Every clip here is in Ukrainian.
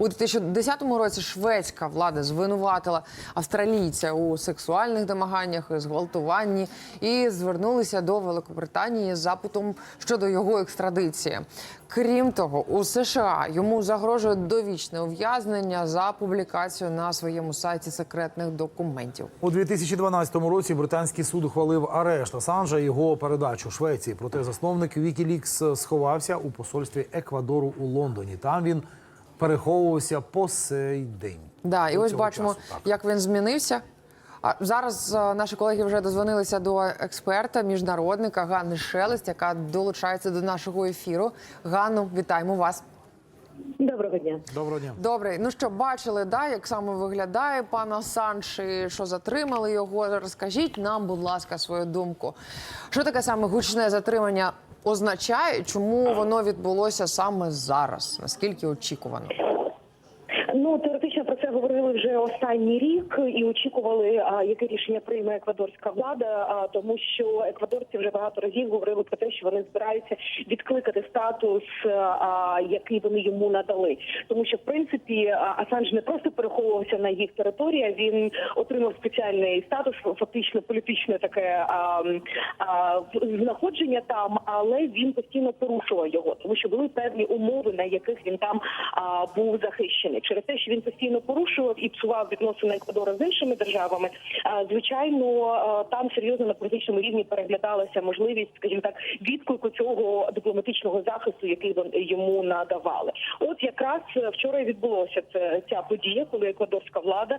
У 2010 році шведська влада звинуватила австралійця у сексуальних домаганнях, і зґвалтуванні і звернулися до Великобританії з запитом щодо його екстрадиції. Крім того, у США йому загрожує довічне ув'язнення за публікацію на своєму сайті секретних документів. У 2012 році британський суд ухвалив арешт Асанжа і його передачу Швеції. Проте засновник Wikileaks сховався у посольстві Еквадору у Лондоні. Там він переховувався по сей день. Да, і ось бачимо, часу, як він змінився. А зараз е, наші колеги вже дозвонилися до експерта, міжнародника Ганни Шелест, яка долучається до нашого ефіру. Ганну, вітаємо вас. Доброго дня. Доброго дня. Добре, ну що бачили, да, як саме виглядає пан Асанж, і що затримали його. Розкажіть нам, будь ласка, свою думку. Що таке саме гучне затримання означає? Чому воно відбулося саме зараз? Наскільки очікувано? Ну це говорили вже останній рік і очікували, а, яке рішення прийме еквадорська влада. А тому, що еквадорці вже багато разів говорили про те, що вони збираються відкликати статус, а, який вони йому надали. Тому що в принципі Асанж не просто переховувався на їх території, він отримав спеціальний статус, фактично політичне таке а, а, знаходження там, але він постійно порушував його, тому що були певні умови, на яких він там а, був захищений. Через те, що він постійно порушував і псував відносини Еквадора з іншими державами. Звичайно, там серйозно на політичному рівні переглядалася можливість, скажімо так, відклику цього дипломатичного захисту, який йому надавали. От якраз е, вчора відбулося це ця подія, коли еквадорська влада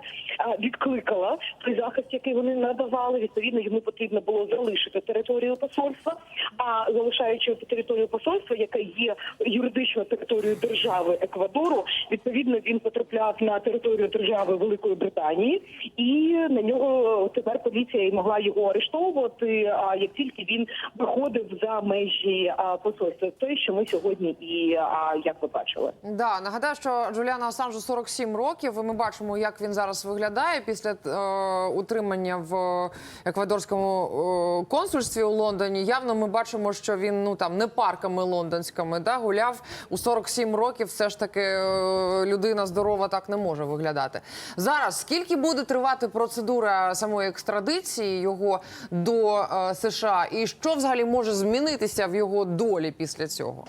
відкликала той захист, який вони надавали. Відповідно, йому потрібно було залишити територію посольства. А залишаючи територію посольства, яка є юридично територією держави Еквадору, відповідно він потрапляв на територію держави Великої Британії, і на нього тепер поліція і могла його арештовувати. А як тільки він виходив за межі посольства, те, що ми сьогодні і як ви бачили. Да, нагадаю, що Джуліану Асанжу 47 років. і Ми бачимо, як він зараз виглядає після е, утримання в еквадорському е, консульстві у Лондоні. Явно ми бачимо, що він ну там не парками лондонськими да, гуляв у 47 років. Все ж таки е, людина здорова так не може виглядати. Зараз скільки буде тривати процедура самої екстрадиції його до е, США, і що взагалі може змінитися в його долі після цього?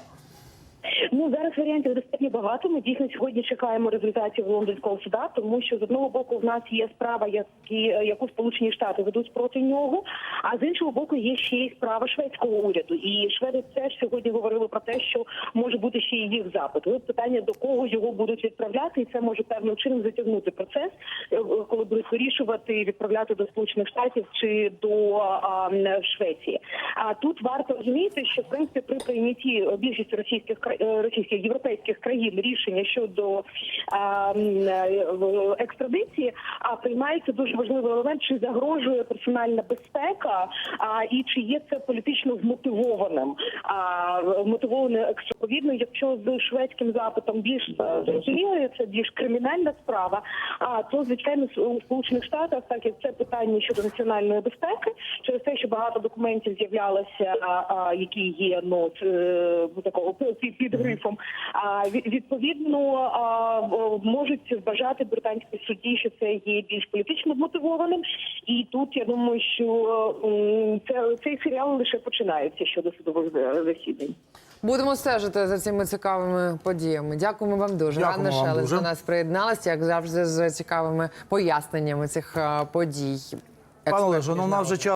Ну зараз варіантів достатньо багато. Ми дійсно сьогодні чекаємо результатів лондонського суда, тому що з одного боку в нас є справа, які яку Сполучені Штати ведуть проти нього. А з іншого боку, є ще й справа шведського уряду. І шведи теж сьогодні говорили про те, що може бути ще й їх запит. От питання до кого його будуть відправляти, і це може певним чином затягнути процес, е, коли будуть вирішувати відправляти до Сполучених Штатів чи до а, Швеції. А тут варто розуміти, що в принципі при прийнятті більшості російських кра- е, російських європейських країн рішення щодо е, екстрадиції, а приймається дуже важливий елемент, чи загрожує персональна безпека, а і чи є це політично вмотивованим. А вмотивоване відповідно, якщо з шведським запитом більш е, зрозуміло, це більш кримінальна справа. А то звичайно у сполучених штатах, так як це питання щодо національної безпеки, через те, що багато документів з'являлося, які є ну е, такого пи- під. А відповідно можуть вважати британські судді, що це є більш політично вмотивованим. І тут я думаю, що це цей серіал лише починається щодо судових е, засідань. Будемо стежити за цими цікавими подіями. Дякуємо вам дуже. Дякуємо Шелест дуже. до нас приєдналася, як завжди, з цікавими поясненнями цих е, подій. Пане Олеже, ну у нас вже час.